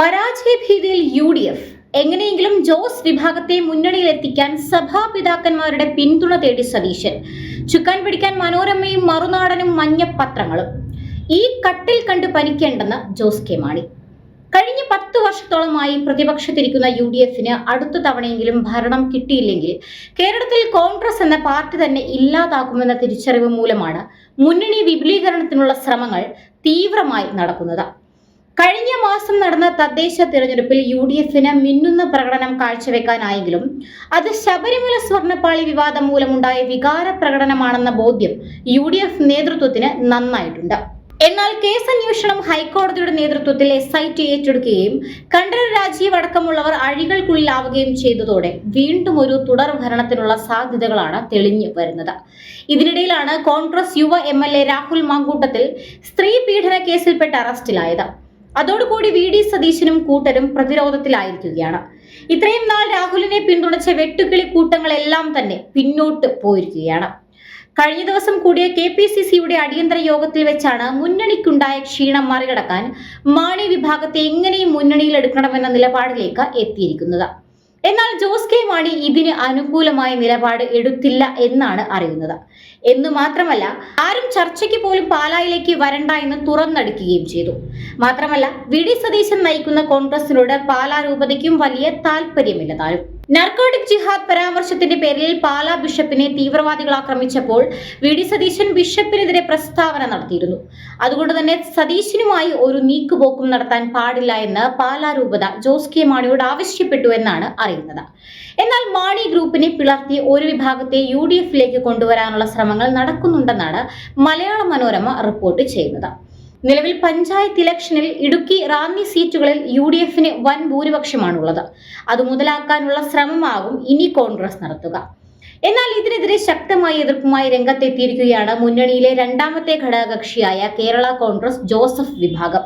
പരാജയഭീതിയിൽ U D F. എങ്ങനെയെങ്കിലും ജോസ് വിഭാഗത്തെ മുന്നണിയിലെത്തിക്കാൻ സഭാപിതാക്കന്മാരുടെ പിന്തുണ തേടി സതീശൻ. ചുക്കാൻ പിടിക്കാൻ മനോരമയും മറുനാടനും മഞ്ഞപ്പത്രങ്ങളും ഈ കട്ടിൽ കണ്ട് പനിക്കേണ്ടെന്ന് ജോസ് കെ മാണി. കഴിഞ്ഞ പത്ത് വർഷത്തോളമായി പ്രതിപക്ഷത്തിരിക്കുന്ന യു ഡി എഫിന് അടുത്ത തവണയെങ്കിലും ഭരണം കിട്ടിയില്ലെങ്കിൽ കേരളത്തിൽ കോൺഗ്രസ് എന്ന പാർട്ടി തന്നെ ഇല്ലാതാക്കുമെന്ന തിരിച്ചറിവ് മൂലമാണ് മുന്നണി വിപുലീകരണത്തിനുള്ള ശ്രമങ്ങൾ തീവ്രമായി നടക്കുന്നത്. കഴിഞ്ഞ മാസം നടന്ന തദ്ദേശ തിരഞ്ഞെടുപ്പിൽ യു ഡി എഫിന് മിന്നുന്ന പ്രകടനം കാഴ്ചവെക്കാനായെങ്കിലും അത് ശബരിമല സ്വർണപ്പാളി വിവാദം മൂലമുണ്ടായ വികാര പ്രകടനമാണെന്ന ബോധ്യം യു ഡി എഫ് നേതൃത്വത്തിന് നന്നായിട്ടുണ്ട്. എന്നാൽ കേസ് അന്വേഷണം ഹൈക്കോടതിയുടെ നേതൃത്വത്തിൽ എസ് ഐ ടി ഏറ്റെടുക്കുകയും കണ്ഠര രാജീവ് അടക്കമുള്ളവർ അഴികൾക്കുള്ളിലാവുകയും ചെയ്തതോടെ വീണ്ടും ഒരു തുടർ ഭരണത്തിനുള്ള സാധ്യതകളാണ് തെളിഞ്ഞു വരുന്നത്. ഇതിനിടയിലാണ് കോൺഗ്രസ് യുവ M L A Rahul Mamkootathil സ്ത്രീ പീഡന കേസിൽപ്പെട്ട് അറസ്റ്റിലായത്. അതോടുകൂടി വി ഡി സതീശനും കൂട്ടരും പ്രതിരോധത്തിലായിരിക്കുകയാണ്. ഇത്രയും നാൾ രാഹുലിനെ പിന്തുണച്ച വെട്ടുകിളി കൂട്ടങ്ങളെല്ലാം തന്നെ പിന്നോട്ട് പോയിരിക്കുകയാണ്. കഴിഞ്ഞ ദിവസം കൂടിയ കെ പി സി സിയുടെ അടിയന്തര യോഗത്തിൽ വെച്ചാണ് മുന്നണിക്കുണ്ടായ ക്ഷീണം മറികടക്കാൻ മാണി വിഭാഗത്തെ എങ്ങനെയും മുന്നണിയിലെടുക്കണമെന്ന നിലപാടിലേക്ക് എത്തിയിരിക്കുന്നത്. എന്നാൽ ജോസ് കെ മാണി ഇതിന് അനുകൂലമായ നിലപാട് എടുത്തില്ല എന്നാണ് അറിയുന്നത്. എന്നു മാത്രമല്ല ആരും ചർച്ചയ്ക്ക് പോലും പാലായിലേക്ക് വരണ്ട എന്ന് തുറന്നടിക്കുകയും ചെയ്തു. മാത്രമല്ല വി. ഡി. സതീശൻ നയിക്കുന്ന കോൺഗ്രസിനോട് പാലാ രൂപതയ്ക്കും വലിയ താല്പര്യമില്ല താനും. നർക്കോട്ടിക് ജിഹാദ് പരാമർശത്തിന്റെ പേരിൽ പാലാ ബിഷപ്പിനെ തീവ്രവാദികൾ ആക്രമിച്ചപ്പോൾ വി ഡി സതീശൻ ബിഷപ്പിനെതിരെ പ്രസ്താവന നടത്തിയിരുന്നു. അതുകൊണ്ട് തന്നെ സതീശനുമായി ഒരു നീക്കുപോക്കും നടത്താൻ പാടില്ല എന്ന് പാലാ രൂപത ജോസ് കെ മാണിയോട് ആവശ്യപ്പെട്ടു എന്നാണ് അറിയുന്നത്. എന്നാൽ മാണി ഗ്രൂപ്പിനെ പിളർത്തി ഒരു വിഭാഗത്തെ യു ഡി എഫിലേക്ക് കൊണ്ടുവരാനുള്ള ശ്രമങ്ങൾ നടക്കുന്നുണ്ടെന്നാണ് മലയാള മനോരമ റിപ്പോർട്ട് ചെയ്യുന്നത്. നിലവിൽ പഞ്ചായത്ത് ഇലക്ഷനിൽ ഇടുക്കി റാന്നി സീറ്റുകളിൽ യു ഡി എഫിന് വൻ ഭൂരിപക്ഷമാണുള്ളത്. അത് മുതലാക്കാനുള്ള ശ്രമമാകും ഇനി കോൺഗ്രസ് നടത്തുക. എന്നാൽ ഇതിനെതിരെ ശക്തമായ എതിർപ്പുമായി രംഗത്തെത്തിയിരിക്കുകയാണ് മുന്നണിയിലെ രണ്ടാമത്തെ ഘടകകക്ഷിയായ കേരള കോൺഗ്രസ് ജോസഫ് വിഭാഗം.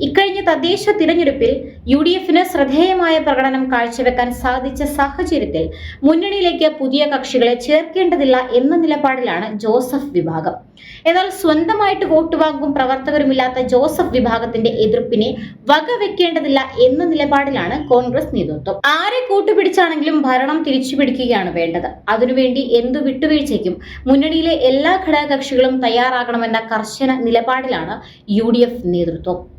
ഇക്കഴിഞ്ഞ തദ്ദേശ തിരഞ്ഞെടുപ്പിൽ യു ഡി എഫിന് ശ്രദ്ധേയമായ പ്രകടനം കാഴ്ചവെക്കാൻ സാധിച്ച സാഹചര്യത്തിൽ മുന്നണിയിലേക്ക് പുതിയ കക്ഷികളെ ചേർക്കേണ്ടതില്ല എന്ന നിലപാടിലാണ് ജോസഫ് വിഭാഗം. എന്നാൽ സ്വന്തമായിട്ട് വോട്ട് വാങ്ങും പ്രവർത്തകരുമില്ലാത്ത ജോസഫ് വിഭാഗത്തിന്റെ എതിർപ്പിനെ വകവെക്കേണ്ടതില്ല എന്ന നിലപാടിലാണ് കോൺഗ്രസ് നേതൃത്വം. ആരെ കൂട്ടുപിടിച്ചാണെങ്കിലും ഭരണം തിരിച്ചു പിടിക്കുകയാണ് വേണ്ടത്. അതിനുവേണ്ടി എന്തു വിട്ടുവീഴ്ചയ്ക്കും മുന്നണിയിലെ എല്ലാ ഘടകകക്ഷികളും തയ്യാറാകണമെന്ന കർശന നിലപാടിലാണ് യു നേതൃത്വം.